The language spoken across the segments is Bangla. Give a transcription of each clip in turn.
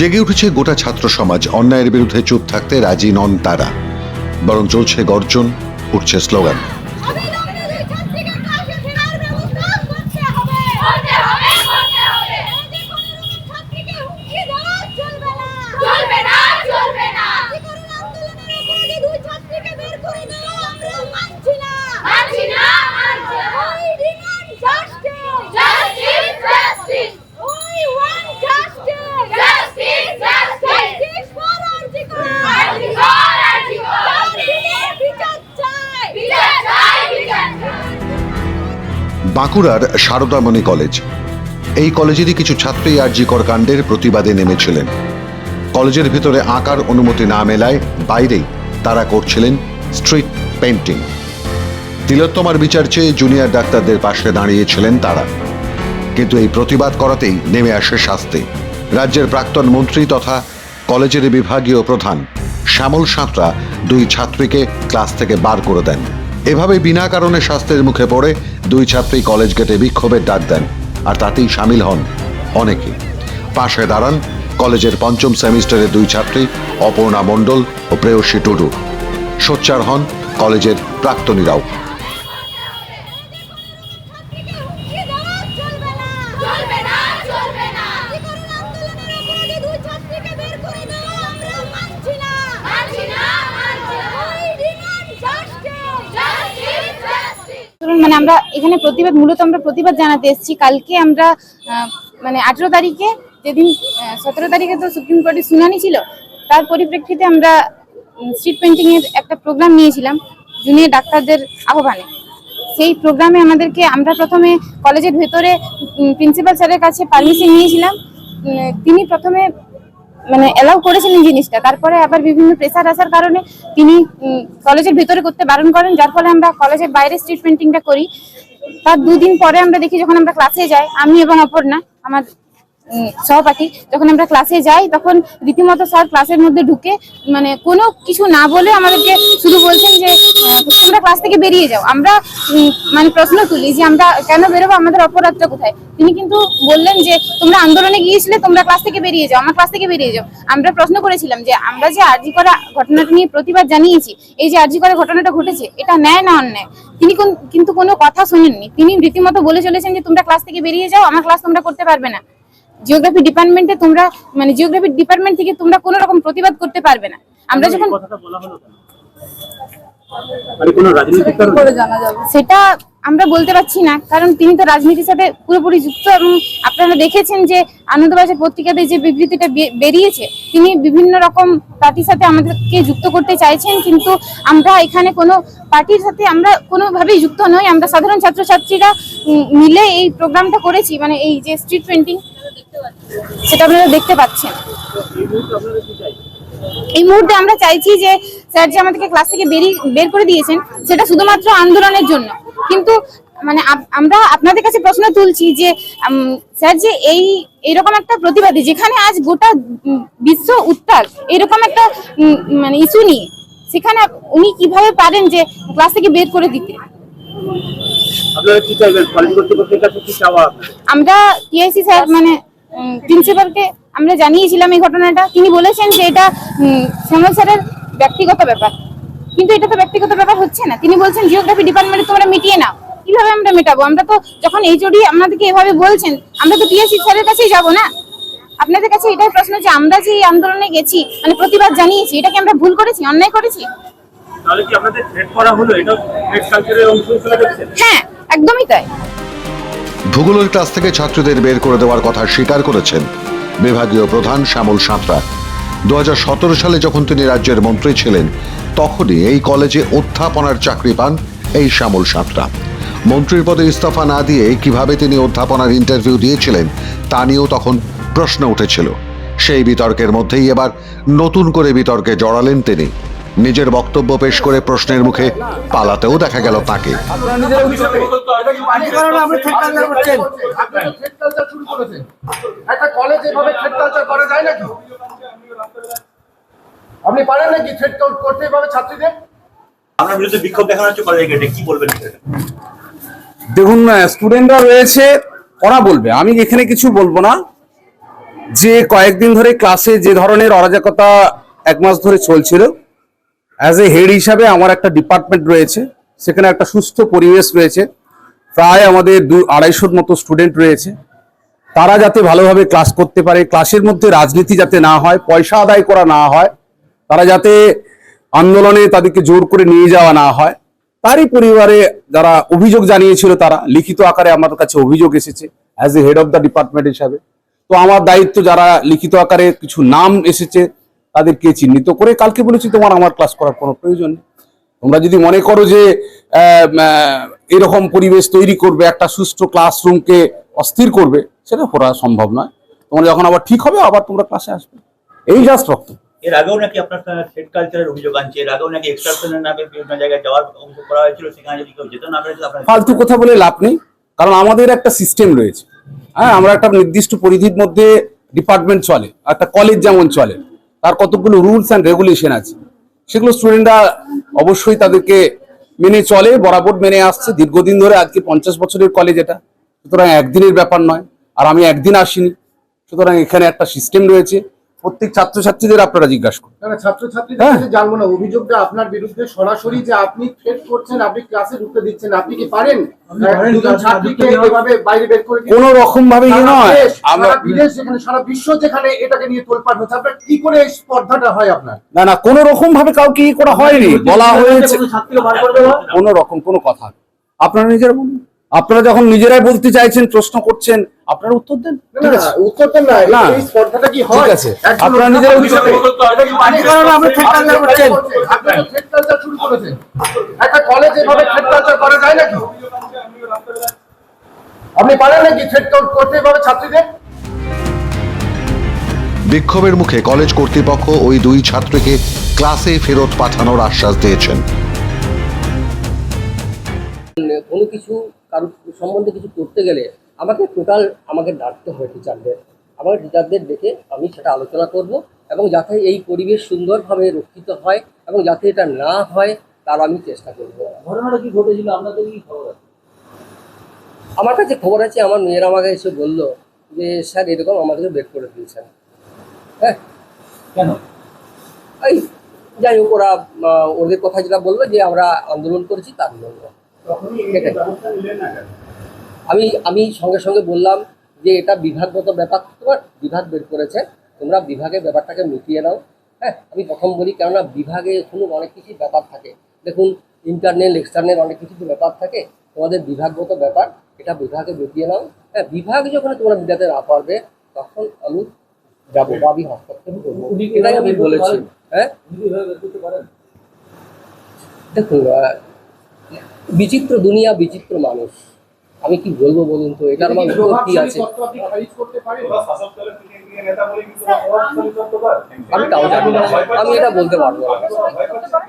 জেগে উঠেছে গোটা ছাত্র সমাজ। অন্যায়ের বিরুদ্ধে চুপ থাকতে রাজি নন তারা। বরং চলছে গর্জন, উঠছে স্লোগান অবিলম্বে দুই ছাত্রীকে ক্লাসে ফেরার ব্যবস্থা করতে হবে করতে হবে করতে হবে যে কোনো রকম ছাত্রীকে হুমকি দেওয়া চলবে না চলবে না চলবে না করুণ আন্দোলনের অপরাধী দুই ছাত্রীকে বের করে দাও আমরা মানছি না মানছি না মানছি ওই ডিমান্ড জাস্টিস জাস্টিস জাস্টিস ওই one justice justice justice for RG Kar RG Kar RG Kar বিচার চাই বিচার চাই বিচার চাই বাঁকুড়ার সারদামণি কলেজ। এই কলেজেরই কিছু ছাত্রী আর্যিকর কাণ্ডের প্রতিবাদে নেমেছিলেন। কলেজের ভিতরে আঁকার অনুমতি না মেলায় বাইরেই তারা করছিলেন স্ট্রিট পেন্টিং তিলোত্তমার বিচার চেয়ে জুনিয়র ডাক্তারদের পাশে দাঁড়িয়েছিলেন তারা। কিন্তু এই প্রতিবাদ করাতেই নেমে আসে শাস্তি। রাজ্যের প্রাক্তন মন্ত্রী তথা কলেজের বিভাগীয় প্রধান শ্যামল সাঁতরা দুই ছাত্রীকে ক্লাস থেকে বার করে দেন। এভাবে বিনা কারণে শাস্তির মুখে পড়ে দুই ছাত্রী কলেজ গেটে বিক্ষোভের ডাক দেন, আর তাতেই সামিল হন অনেকে। পাশে দাঁড়ান কলেজের পঞ্চম সেমিস্টারের দুই ছাত্রী অপর্ণা মণ্ডল ও প্রেয়সী টুডু। সোচ্চার হন কলেজের প্রাক্তনীরাও ছাত্রীকে হুমকি দেওয়া চলবে না চলবে না চলবে না করুণ আন্দোলনের অপরাধী দুই ছাত্রীকে বের করে দাও আমরা মানছি না মানছি না মানছি ওই ডিমান্ড জাস্টিস জাস্টিস জাস্টিস ধরুন মানে আমরা এখানে প্রতিবাদ, মূলত আমরা প্রতিবাদ জানাতে এসেছি। কালকে আমরা মানে আঠেরো তারিখে যেদিন সতেরো তারিখে তো সুপ্রিম কোর্টে শুনানি ছিল, তার পরিপ্রেক্ষিতে আমরা স্ট্রিট পেন্টিং এর একটা প্রোগ্রাম নিয়েছিলাম, জুনিয়র ডাক্তারদের আহ্বানে। সেই প্রোগ্রামে আমাদেরকে, আমরা প্রথমে কলেজের ভেতরে প্রিন্সিপাল স্যারের কাছে পারমিশন নিয়েছিলাম। তিনি প্রথমে মানে এলাও করেছিলেন জিনিসটা। তারপরে আবার বিভিন্ন প্রেসার আসার কারণে তিনি কলেজের ভিতরে করতে বারণ করেন, যার ফলে আমরা কলেজের বাইরে স্ট্রিট পেন্টিংটা করি। তার দুদিন পরে আমরা দেখি যখন আমরা ক্লাসে যাই, আমি এবং অপর্ণা, আমার সহপাঠী, যখন আমরা ক্লাসে যাই, তখন রীতিমতো স্যার ক্লাসের মধ্যে ঢুকে মানে কোনো কিছু না বলে আমাদেরকে শুধু বলছেন যে তোমরা ক্লাস থেকে বেরিয়ে যাও। আমরা মানে প্রশ্ন তুলি যে, আমরা কেন বেরোবো? আমাদের অপরাধটা কোথায়? তিনি কিন্তু বললেন যে, তোমরা আন্দোলনে গিয়েছিলে, তোমরা ক্লাস থেকে বেরিয়ে যাও, আমার ক্লাস থেকে বেরিয়ে যাও। আমরা প্রশ্ন করেছিলাম যে, আমরা যে আর্জি করা ঘটনাটা নিয়ে প্রতিবাদ জানিয়েছি, এই যে আর্জি করা ঘটনাটা ঘটেছে, এটা ন্যায় না অন্যায়? তিনি কোন- কিন্তু কোনো কথা শোনেননি। তিনি রীতিমতো বলে চলেছেন যে, তোমরা ক্লাস থেকে বেরিয়ে যাও, আমার ক্লাস তোমরা করতে পারবে না। জিওগ্রাফি ডিপার্টমেন্টে তোমরা মানে জিওগ্রাফি ডিপার্টমেন্ট থেকে তোমরা কোনো রকম প্রতিবাদ করতে পারবে না। আমরা যখন কথাটা বলা হলো কেন? মানে কোনো রাজনৈতিক কারণ? সেটা আমরা বলতে পারছি না কারণ তিনি তো রাজনীতির সাথে পুরোপুরি যুক্ত এবং আপনারা দেখেছেন যে আনন্দবাজার পত্রিকাতে যে বিবৃতিটা বেরিয়েছে তিনি বিভিন্ন রকম পার্টির সাথে আমাদেরকে যুক্ত করতে চাইছেন কিন্তু আমরা এখানে কোনো পার্টির সাথে আমরা কোনোভাবেই যুক্ত নই। আমরা সাধারণ ছাত্রছাত্রীরা মিলে এই প্রোগ্রামটা করেছি মানে এই যে স্ট্রিট পেন্টিং সেটা আপনারা দেখতে পাচ্ছেন। এই মুহূর্তে আমরা চাইছি যে স্যার যে আমাদেরকে ক্লাস থেকে বেরিয়ে বের করে দিয়েছেন সেটা শুধুমাত্র আন্দোলনের জন্য। কিন্তু মানে আমরা আপনাদের কাছে প্রশ্ন তুলছি যে স্যার যে এই এরকম একটা প্রতিবাদী যেখানে আজ গোটা বিশ্ব উত্তাল এরকম একটা মানে ইস্যু নিয়ে সেখানে উনি কীভাবে পারেন যে ক্লাস থেকে বের করে দিতে? আমরা টিআইসি স্যার মানে প্রিন্সিপালকে আমরা জানিয়েছিলাম এই ঘটনাটা। তিনি বলেছেন যে এটা শ্যামল স্যারের ব্যক্তিগত ব্যাপার। কিন্তু এটা তো ব্যক্তিগত ব্যাপার হচ্ছে না। তিনি বলছেন জিওগ্রাফি ডিপার্টমেন্টে তোমরা মিটিয়ে নাও। কীভাবে আমরা মেটাবো? আমরা তো যখন এইচওডি আমাদেরকে এভাবে বলছেন আমরা তো টিআইসি স্যারের কাছেই যাব না। আপনাদের কাছে এটাই প্রশ্ন যে আমরা যে এই আন্দোলনে গেছি মানে প্রতিবাদ জানিয়েছি এটা কি আমরা ভুল করেছি অন্যায় করেছি? তাহলে কি আপনাদের থ্রেট করা হলো? এটা থ্রেট কালচারের অংশ হিসেবে দেখছেন হ্যাঁ একদমই তাই। ভূগোলের ক্লাস থেকে ছাত্রীদের বের করে দেওয়ার কথা স্বীকার করেছেন বিভাগীয় প্রধান শ্যামল সাঁতরা। দু হাজার সতেরো সালে যখন তিনি রাজ্যের মন্ত্রী ছিলেন, তখনই এই কলেজে অধ্যাপনার চাকরি পান এই শ্যামল সাঁতরা। মন্ত্রীর পদে ইস্তফা না দিয়ে কীভাবে তিনি অধ্যাপনার ইন্টারভিউ দিয়েছিলেন, তা নিয়েও তখন প্রশ্ন উঠেছিল। সেই বিতর্কের মধ্যেই এবার নতুন করে বিতর্কে জড়ালেন তিনি। নিজের বক্তব্য পেশ করে প্রশ্নের মুখে পালাতেও দেখা গেল তাকে। আপনি পারেন নাকি করতে এভাবে ছাত্রীদের? আপনার বিরুদ্ধে বিক্ষোভ দেখানো হচ্ছে কলেজ গেটে কি বলবেন দেখুন স্টুডেন্টরা রয়েছে ওরা বলবে। আমি এখানে কিছু বলব না। যে কয়েকদিন ধরে ক্লাসে যে ধরনের অরাজকতা এক মাস ধরে চলছিল অ্যাজ এ হেড হিসাবে আমার একটা ডিপার্টমেন্ট রয়েছে, সেখানে একটা সুস্থ পরিবেশ রয়েছে। প্রায় আমাদের দু আড়াইশোর মতো স্টুডেন্ট রয়েছে। তারা যাতে ভালোভাবে ক্লাস করতে পারে ক্লাসের মধ্যে রাজনীতি যাতে না হয়, পয়সা আদায় করা না হয়, তারা যাতে আন্দোলনে তাদেরকে জোর করে নিয়ে যাওয়া না হয়, তারই পরিবারে যারা অভিযোগ জানিয়েছিল তারা, লিখিত আকারে আমার কাছে অভিযোগ এসেছে as a head of the department হিসাবে। তো আমার দায়িত্ব যারা লিখিত আকারে কিছু নাম এসেছে তাদেরকে চিহ্নিত করে কালকে বলেছি তোমার আমার ক্লাস করার কোনো প্রয়োজন নেই। তোমরা যদি মনে করো যে এরকম পরিবেশ তৈরি করবে একটা সুষ্ঠু ক্লাসরুমকে অস্থির করবে সেটা করা সম্ভব নয়। তোমরা যখন আবার ঠিক হবে আবার তোমরা ক্লাসে আসবে। এই জাস্ট বক্তব্য এর আগেও নাকি আপনার থ্রেড কালচারের অভিযোগ আনছে। এর আগেও নাকি এক্সট্রাকশনের নামে বিভিন্ন জায়গায় যাওয়ার অভিযোগ করা হয়েছিল। সেখানে যদি কেউ যেত না ফালতু কথা বলে লাভ নেই। কারণ আমাদের একটা সিস্টেম রয়েছে। হ্যাঁ আমরা একটা নির্দিষ্ট পরিধির মধ্যে ডিপার্টমেন্ট চলে একটা কলেজ যেমন চলে। তার কতগুলো রুলস অ্যান্ড রেগুলেশন আছে। সেগুলো স্টুডেন্টরা অবশ্যই তাদেরকে মেনে চলে, বরাবর মেনে আসছে। দীর্ঘদিন ধরে আজকে পঞ্চাশ বছরের কলেজ এটা। সুতরাং একদিনের ব্যাপার নয়। আর আমি একদিন আসিনি। সুতরাং এখানে একটা সিস্টেম রয়েছে। প্রত্যেক ছাত্রছাত্রীদের আপনারা জিজ্ঞাসা করুন। ছাত্রছাত্রীদের হ্যাঁ। জানব না অভিযোগটা আপনার বিরুদ্ধে সরাসরি যে আপনি থ্রেট করছেন আপনি ক্লাসে ঢুকতে দিচ্ছেন আপনি কি পারেন? রকম ভাবে ইয়ে নয়। আমরা বিদেশ যেখানে সারা বিশ্ব যেখানে এটাকে নিয়ে তোলপাড় হচ্ছে আপনার কি করে এই স্পর্ধাটা হয় আপনার? না না কোনো রকম ভাবে কাউকে করা হয়নি। বলা হয়েছে কোনো রকম কথা। আপনারা নিজেরা বলুন। আপনারা যখন নিজেরাই বলতে চাইছেন প্রশ্ন করছেন আপনারা উত্তর দেন। না, ঠিক না। এই স্পর্ধাটা কি হয়? ঠিক আছে। আপনারা নিজেরা হিসেবে- এটা কি কারণ আপনি থ্রেট কালচার করছেন আপনি তো কালচার শুরু করেছেন। একটা কলেজ এভাবে করা যায় নাকি? আপনি পারেন নাকি থ্রেট করতে এভাবে ছাত্রীদের? বিক্ষোভের মুখে কলেজ কর্তৃপক্ষ ওই দুই ছাত্রীকে ক্লাসে ফেরত পাঠানোর আশ্বাস দিয়েছেন। কোনো কিছু কারোর সম্বন্ধে কিছু করতে গেলে আমাকে টোটাল আমাকে ডাকতে হয় টিচারদের আমার টিচারদের ডেকে আমি সেটা আলোচনা করব এবং যাতে এই পরিবেশ সুন্দরভাবে রক্ষিত হয় এবং যাতে এটা না হয় তার আমি চেষ্টা করব। ঘটনাটা কি ঘটেছিল? আপনাদের কি খবর আছে? আমার কাছে খবর আছে আমার মেয়েরা আমাকে এসে বলল যে স্যার এরকম আমাদেরকে বের করে দিয়েছেন হ্যাঁ। কেন? এই যাই হোক ওরা ওদের কথা যেটা বলল যে আমরা আন্দোলন করেছি তার জন্য আমি আমি সঙ্গে সঙ্গে বললাম যে এটা বিভাগগত ব্যাপার। তোমার বিভাগ বের করেছে তোমরা বিভাগের ব্যাপারটাকে মিটিয়ে নাও। হ্যাঁ আমি প্রথম বলি কেননা বিভাগে শুনুন অনেক কিছু ব্যাপার থাকে। দেখুন ইন্টারনেল এক্সটার্নাল অনেক কিছু ব্যাপার থাকে। তোমাদের বিভাগগত ব্যাপার এটা বিভাগে মিটিয়ে নাও। হ্যাঁ বিভাগ যখন তোমরা মিটাতে না পারবে তখন আমি যাব বা আমি হস্তক্ষেপ করব। এটাই আমি বলেছি। হ্যাঁ? দেখুন বিচিত্র দুনিয়া বিচিত্র মানুষ। আমি কি বলব বলুন তো? এটার আমার উত্তর কি আছে। আমি তাও জানি না। আমি এটা বলতে পারব না।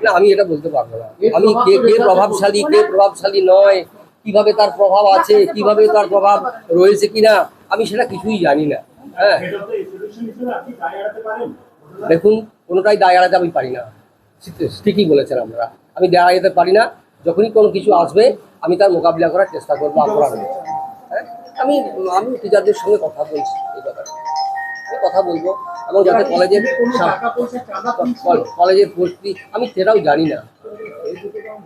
না আমি এটা বলতে পারব না। আমি কে কে প্রভাবশালী কে প্রভাবশালী নয়। কীভাবে তার প্রভাব আছে কীভাবে তার প্রভাব রয়েছে কিনা আমি সেটা কিছুই জানি না। হ্যাঁ। দেখুন কোনোটাই দায় এড়াতে আমি পারি না। ঠিকই বলেছেন আমরা আমি দায় যেতে পারি না। যখনই কোনো কিছু আসবে আমি তার মোকাবিলা করার চেষ্টা করব আপনার হ্যাঁ? আমি আমি টিচারদের সঙ্গে কথা বলছি এই ব্যাপারে। আমি কথা বলব এবং যাতে কলেজের কলেজের পরিস্থিতি আমি সেটাও জানি না।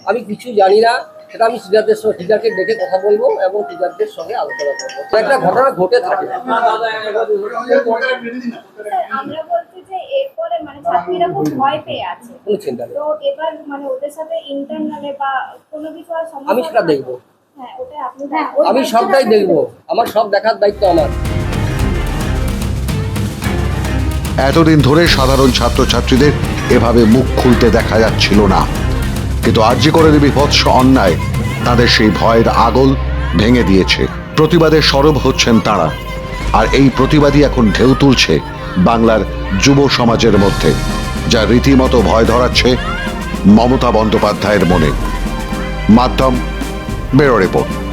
আমি কিছু জানি না সেটা আমি টিচারদের সঙ্গে টিচারকে ডেকে কথা বলব এবং টিচারদের সঙ্গে আলোচনা করব। তো একটা ঘটনা ঘটে থাকে। আমরা বলছি যে এরপরে মানে ছাত্রীরা খুব ভয় পেয়ে আছে। কোনো চিন্তা নেই। তো এবার মানে ওদের সাথে ইন্টারনালে বা কোনো কিছু আর সমস্যা আমি সেটা দেখব। হ্যাঁ ওই আমি সবটাই দেখব। আমার সব দেখার দায়িত্ব আমার। এতদিন ধরে সাধারণ ছাত্রছাত্রীদের এভাবে মুখ খুলতে দেখা যাচ্ছিল না। কিন্তু আর যে করে দেবী ভৎস অন্যায়, তাদের সেই ভয়ের আগল ভেঙে দিয়েছে। প্রতিবাদের সরব হচ্ছেন তারা। আর এই প্রতিবাদী এখন ঢেউ তুলছে বাংলার যুব সমাজের মধ্যে, যা রীতিমতো ভয় ধরাচ্ছে মমতা বন্দ্যোপাধ্যায়ের মনে। মাধ্যম বেরো রিপোর্ট।